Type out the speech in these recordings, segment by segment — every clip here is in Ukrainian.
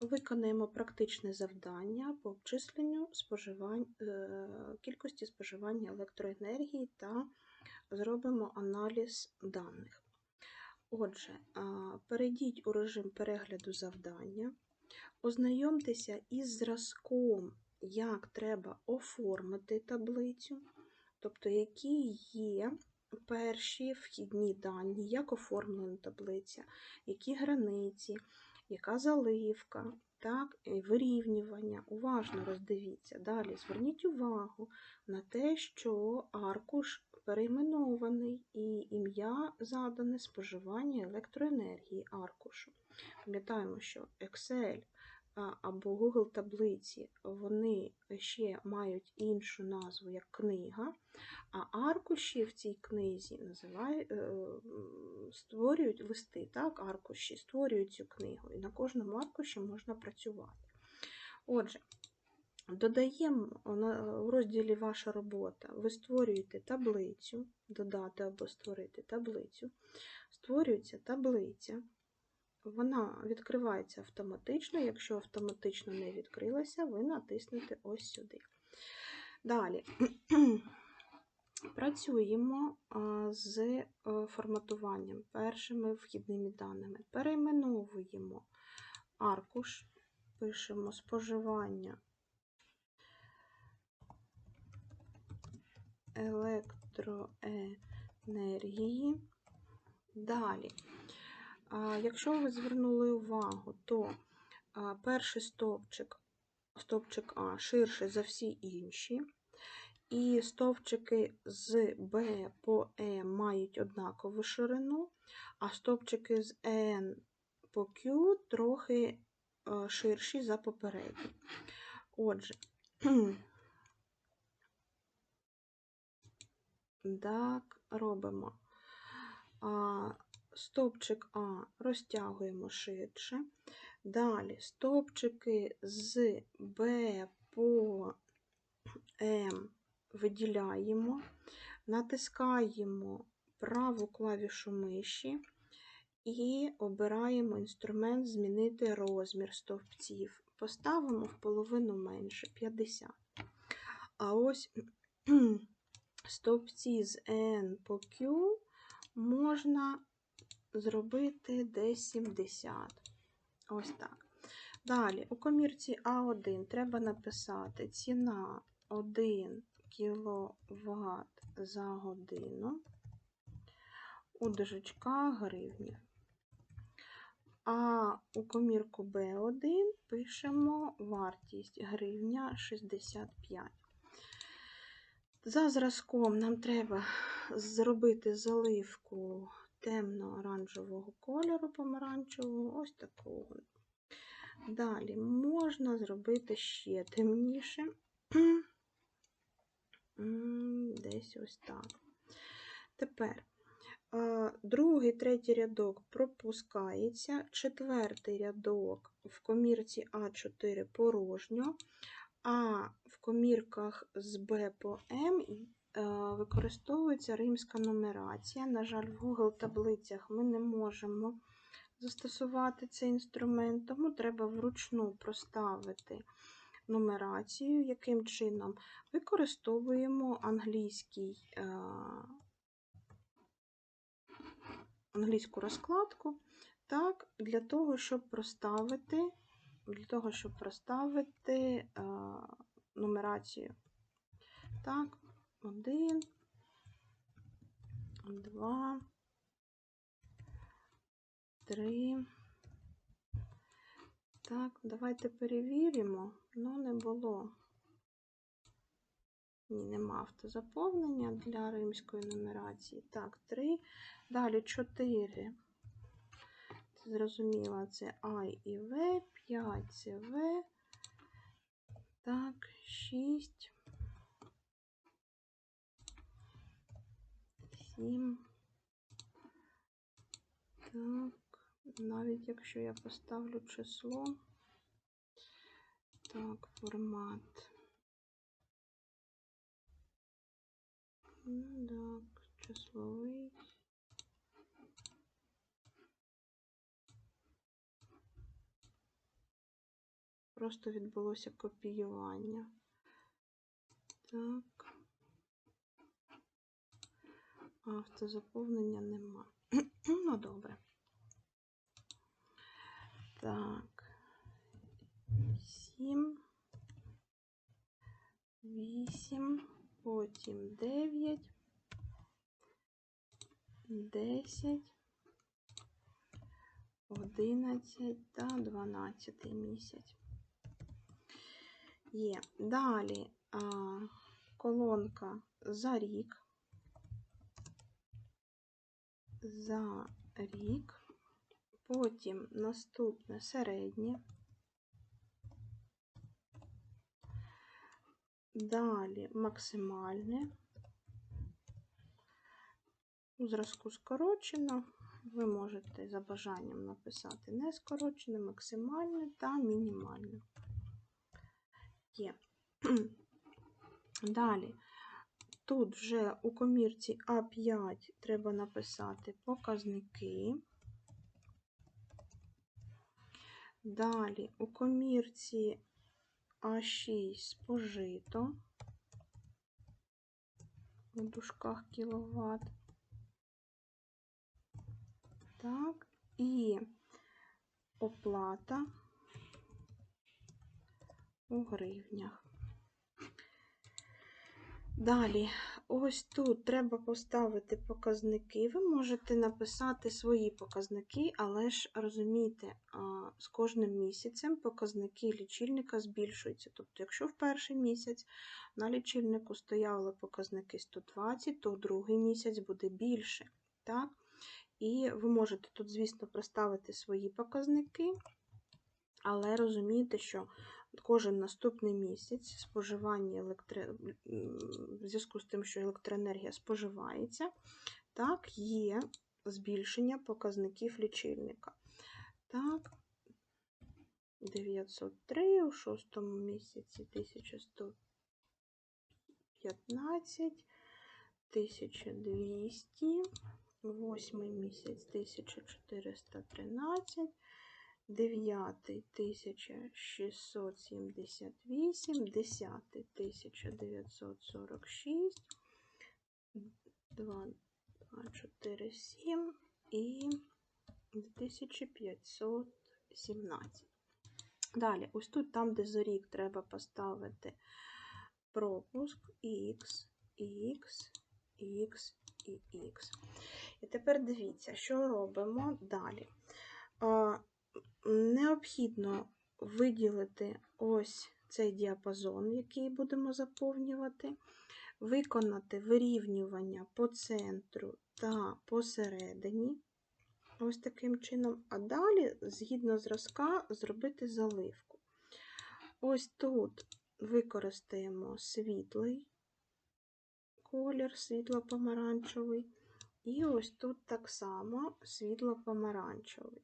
Виконаємо практичне завдання по обчисленню споживань, е, кількості споживання електроенергії та зробимо аналіз даних. Отже, перейдіть у режим перегляду завдання, ознайомтеся із зразком, як треба оформити таблицю, тобто які є перші вхідні дані, як оформлена таблиця, які границі, яка заливка, так, вирівнювання. Уважно роздивіться. Далі зверніть увагу на те, що аркуш перейменований і ім'я задане споживання електроенергії аркушу. Пам'ятаємо, що Excel або Google таблиці вони ще мають іншу назву як книга, а аркуші в цій книзі називають, е, створюють листи, так, аркуші створюють цю книгу, і на кожному аркуші можна працювати. Отже, додаємо у розділі Ваша робота, ви створюєте таблицю, додати або створити таблицю, створюється таблиця. Вона відкривається автоматично. Якщо автоматично не відкрилася, ви натиснете ось сюди. Далі працюємо з е, форматуванням, першими вхідними даними. Перейменовуємо аркуш, пишемо споживання електроенергії. Далі. Якщо ви звернули увагу, то перший стовпчик, стовпчик А ширший за всі інші, і стовпчики з Б по Е мають однакову ширину, а стовпчики з N по Q трохи е, ширші за попередні. Отже, так, робимо. А, Стовпчик А розтягуємо ширше. Далі стовпчики з Б по М виділяємо, натискаємо праву клавішу миші і обираємо інструмент Змінити розмір стовпців. Поставимо в половину менше 50. А ось стовпці з N по Q можна зробити десь 70. Ось так. Далі, у комірці А1 треба написати ціна 1 кВт за годину у дужечках гривні. А у комірку Б1 пишемо вартість гривня 65. За зразком нам треба зробити заливку темно-оранжевого кольору, помаранчевого, ось такого. Далі можна зробити ще темніше, десь ось так. Тепер другий, третій рядок пропускається, четвертий рядок в комірці А4 порожньо, а в комірках з Б по М використовується римська нумерація. На жаль, в Google таблицях ми не можемо застосувати цей інструмент, тому треба вручну проставити нумерацію, яким чином використовуємо англійський, англійську розкладку так, для того, щоб проставити, для того, щоб проставити нумерацію. Так, один, два, три. Так, давайте перевіримо. Ну, не було. Ні, нема автозаповнення для римської нумерації. Так, три. Далі чотири. Це зрозуміло, це I і В, 5 це В. Так, 6. 7. Так, навіть якщо я поставлю число, так, формат. Ну, так, числовий. просто відбулося копіювання. Так. Автозаповнення нема. ну, добре. Так. 7, 8, потім 9, 10, 11 та 12 місяць. Є. Далі а, колонка за рік. За рік. Потім наступне середнє. Далі максимальне. У зразку скорочено. Ви можете за бажанням написати не скорочене, максимальне та мінімальне. Є. Далі. Тут вже у комірці А5 треба написати показники. Далі у комірці А6 спожито у дужках кіловат. Так, і оплата у гривнях. Далі, ось тут треба поставити показники. Ви можете написати свої показники, але ж розумійте, з кожним місяцем показники лічильника збільшуються. Тобто, якщо в перший місяць на лічильнику стояли показники 120, то другий місяць буде більше. Так? І ви можете тут, звісно, проставити свої показники, але розумійте, що кожен наступний місяць споживання електро... в зв'язку з тим, що електроенергія споживається, так, є збільшення показників лічильника. Так, 903 у шостому місяці 1115, 1200, восьмий місяць 1413. 9 1678, 10 1946, 2, 2, 4, 7 і 2517. Далі, ось тут, там, де за рік, треба поставити пропуск X, X, X і X. І тепер дивіться, що робимо далі необхідно виділити ось цей діапазон, який будемо заповнювати, виконати вирівнювання по центру та посередині, ось таким чином, а далі, згідно зразка, зробити заливку. Ось тут використаємо світлий колір, світло-помаранчевий, і ось тут так само світло-помаранчевий.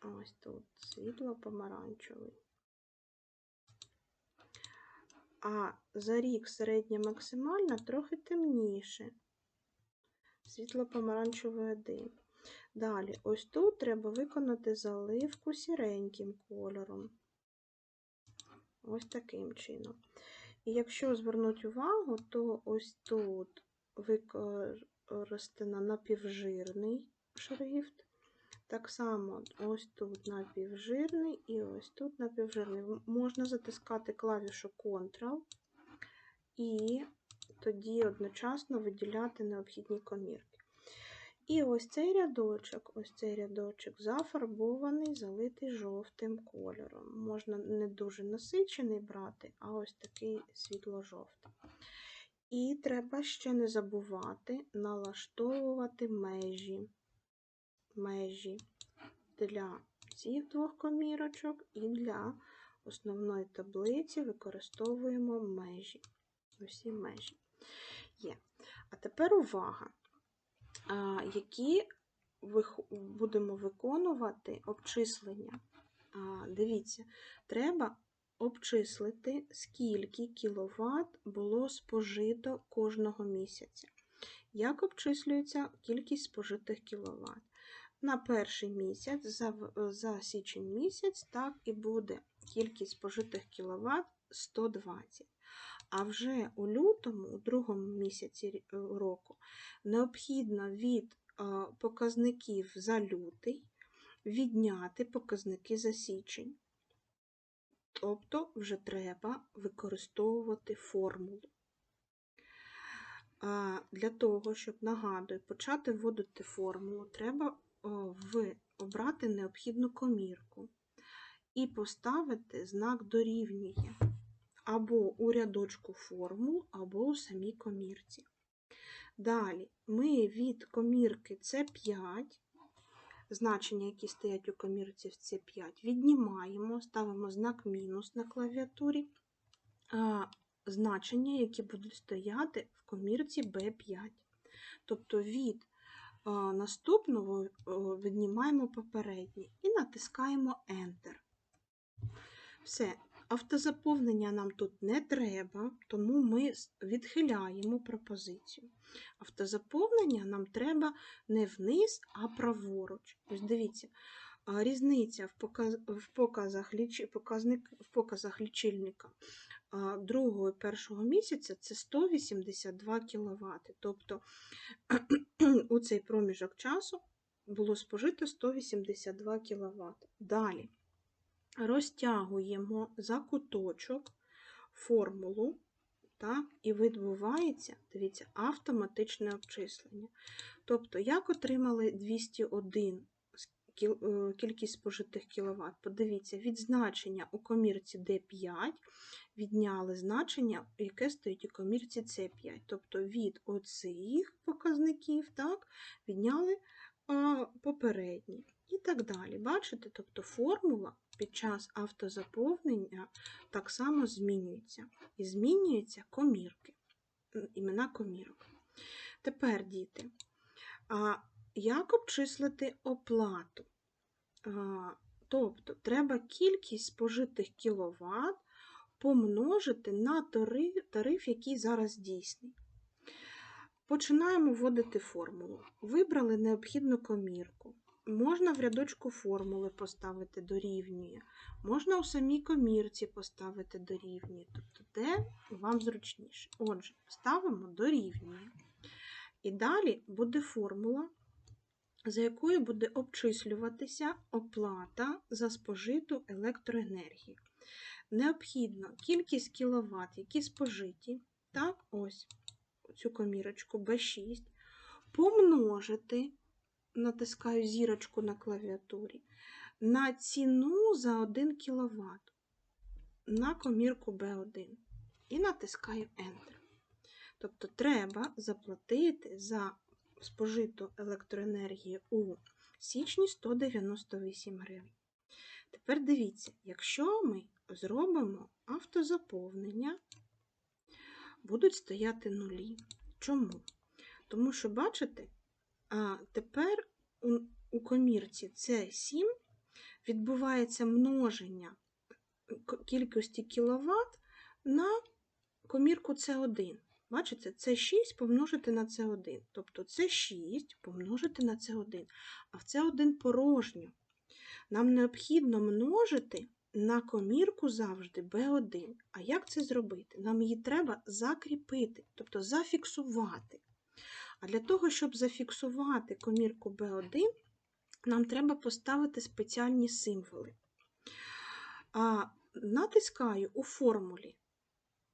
Ось тут світло-помаранчевий. А за рік середня максимальна трохи темніше. Світло-помаранчевий один. Далі, ось тут треба виконати заливку сіреньким кольором. Ось таким чином. І якщо звернути увагу, то ось тут використано напівжирний шрифт, так само ось тут напівжирний і ось тут напівжирний. Можна затискати клавішу Ctrl і тоді одночасно виділяти необхідні комірки. І ось цей рядочок, ось цей рядочок зафарбований, залитий жовтим кольором. Можна не дуже насичений брати, а ось такий світло-жовтий. І треба ще не забувати налаштовувати межі межі для цих двох комірочок і для основної таблиці використовуємо межі. Усі межі є. А тепер увага, які будемо виконувати обчислення. Дивіться, треба обчислити, скільки кіловат було спожито кожного місяця. Як обчислюється кількість спожитих кіловат? На перший місяць, за, за січень місяць, так і буде кількість спожитих кіловат 120. А вже у лютому, у другому місяці е, року, необхідно від е, показників за лютий відняти показники за січень. Тобто вже треба використовувати формулу. Для того, щоб нагадую, почати вводити формулу, треба в, обрати необхідну комірку і поставити знак дорівнює або у рядочку формул, або у самій комірці. Далі ми від комірки С5, значення, які стоять у комірці в С5, віднімаємо, ставимо знак мінус на клавіатурі, а, значення, які будуть стояти в комірці B5. Тобто від наступного віднімаємо попереднє і натискаємо Enter. Все, автозаповнення нам тут не треба, тому ми відхиляємо пропозицію. Автозаповнення нам треба не вниз, а праворуч. Ось дивіться, різниця в, показах, в показах лічильника другого першого місяця це 182 кВт. Тобто у цей проміжок часу було спожито 182 кВт. Далі розтягуємо за куточок формулу, так, і відбувається, дивіться, автоматичне обчислення. Тобто, як отримали 201 з кіл- е, кількість спожитих кіловат? Подивіться, від значення у комірці D5 відняли значення, яке стоїть у комірці C5. Тобто від оцих показників так, відняли попередні. І так далі. Бачите? Тобто формула під час автозаповнення так само змінюється. І змінюються комірки, імена комірок. Тепер, діти, як обчислити оплату? Тобто, треба кількість спожитих кіловат помножити на тариф, який зараз дійсний. Починаємо вводити формулу. Вибрали необхідну комірку. Можна в рядочку формули поставити дорівнює, можна у самій комірці поставити дорівнює, тобто де вам зручніше. Отже, ставимо дорівнює. І далі буде формула, за якою буде обчислюватися оплата за спожиту електроенергію. Необхідно кількість кіловат, які спожиті, так, ось цю комірочку B6, помножити, натискаю зірочку на клавіатурі, на ціну за 1 кВт на комірку B1 і натискаю Enter. Тобто треба заплатити за спожиту електроенергію у січні 198 гривень. Тепер дивіться, якщо ми зробимо автозаповнення, будуть стояти нулі. Чому? Тому що, бачите, тепер у, комірці С7 відбувається множення кількості кіловат на комірку С1. Бачите, С6 помножити на С1. Тобто С6 помножити на С1. А в С1 порожньо. Нам необхідно множити на комірку завжди B1. А як це зробити? Нам її треба закріпити, тобто зафіксувати. А для того, щоб зафіксувати комірку B1, нам треба поставити спеціальні символи. А натискаю у формулі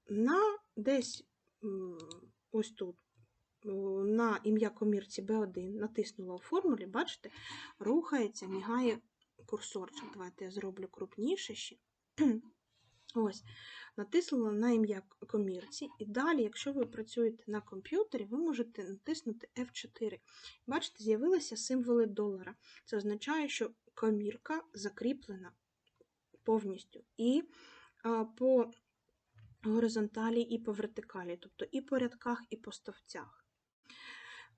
на десь ось тут, на ім'я комірці B1, натиснула у формулі, бачите, рухається, мігає курсорчик. Давайте я зроблю крупніше ще. Ось, натиснула на ім'я комірці, і далі, якщо ви працюєте на комп'ютері, ви можете натиснути F4. Бачите, з'явилися символи долара. Це означає, що комірка закріплена повністю і по горизонталі, і по вертикалі, тобто і по рядках, і по стовцях.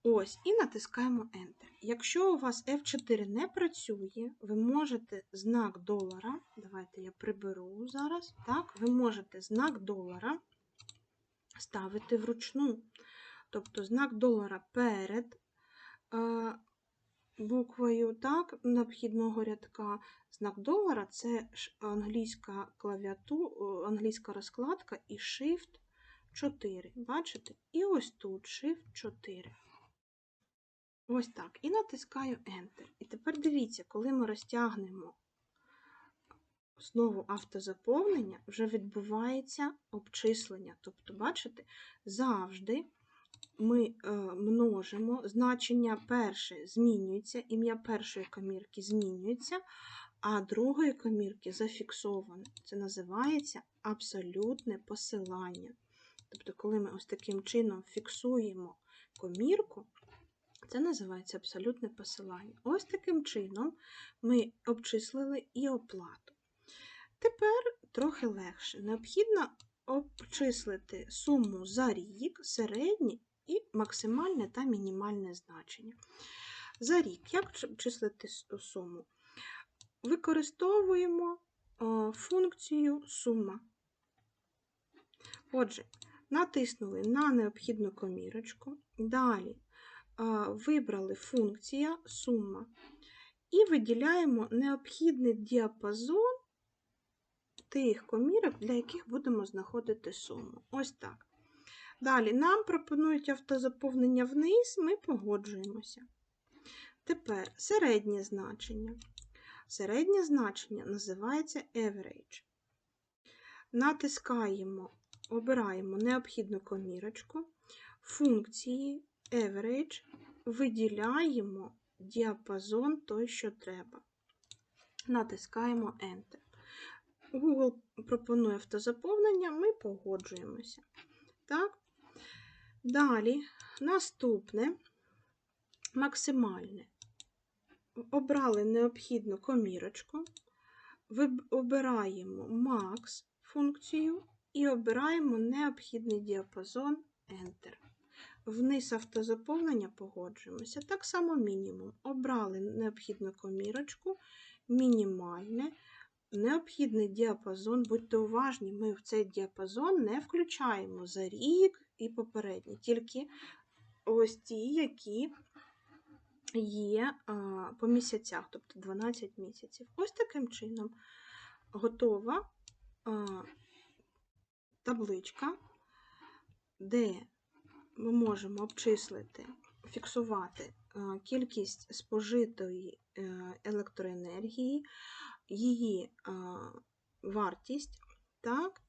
Ось, і натискаємо Enter. Якщо у вас F4 не працює, ви можете знак долара, давайте я приберу зараз, так, ви можете знак долара ставити вручну. Тобто знак долара перед е, буквою так, необхідного рядка. Знак долара це англійська клавіату, англійська розкладка і Shift 4. Бачите? І ось тут Shift 4. Ось так. І натискаю Enter. І тепер дивіться, коли ми розтягнемо знову автозаповнення, вже відбувається обчислення. Тобто, бачите, завжди ми е, множимо, значення перше змінюється, ім'я першої комірки змінюється, а другої комірки зафіксоване. Це називається абсолютне посилання. Тобто, коли ми ось таким чином фіксуємо комірку, це називається абсолютне посилання. Ось таким чином ми обчислили і оплату. Тепер трохи легше. Необхідно обчислити суму за рік, середнє і максимальне та мінімальне значення. За рік, як обчислити суму? Використовуємо функцію сума. Отже, натиснули на необхідну комірочку, далі вибрали функція сума і виділяємо необхідний діапазон тих комірок, для яких будемо знаходити суму. Ось так. Далі нам пропонують автозаповнення вниз, ми погоджуємося. Тепер середнє значення. Середнє значення називається average. Натискаємо, обираємо необхідну комірочку, функції average, виділяємо діапазон той, що треба. Натискаємо Enter. Google пропонує автозаповнення, ми погоджуємося. Так? Далі, наступне максимальне. Обрали необхідну комірочку, обираємо Max функцію і обираємо необхідний діапазон Enter. Вниз автозаповнення погоджуємося. Так само мінімум. Обрали необхідну комірочку, мінімальне, необхідний діапазон. Будьте уважні, ми в цей діапазон не включаємо за рік і попередні, тільки ось ті, які є по місяцях, тобто 12 місяців. Ось таким чином готова табличка, де ми можемо обчислити, фіксувати кількість спожитої е, електроенергії, її вартість, так,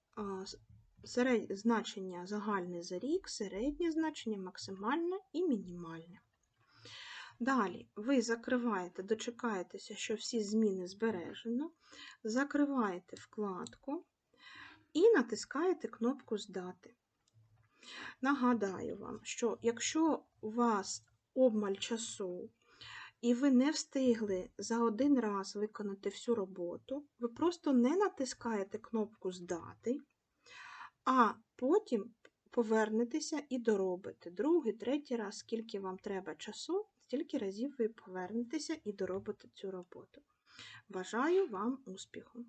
серед... значення загальне за рік, середнє значення, максимальне і мінімальне. Далі ви закриваєте, дочекаєтеся, що всі зміни збережено, закриваєте вкладку і натискаєте кнопку Здати. Нагадаю вам, що якщо у вас обмаль часу і ви не встигли за один раз виконати всю роботу, ви просто не натискаєте кнопку Здати, а потім повернетеся і доробите другий, третій раз, скільки вам треба часу, стільки разів ви повернетеся і доробите цю роботу. Бажаю вам успіху!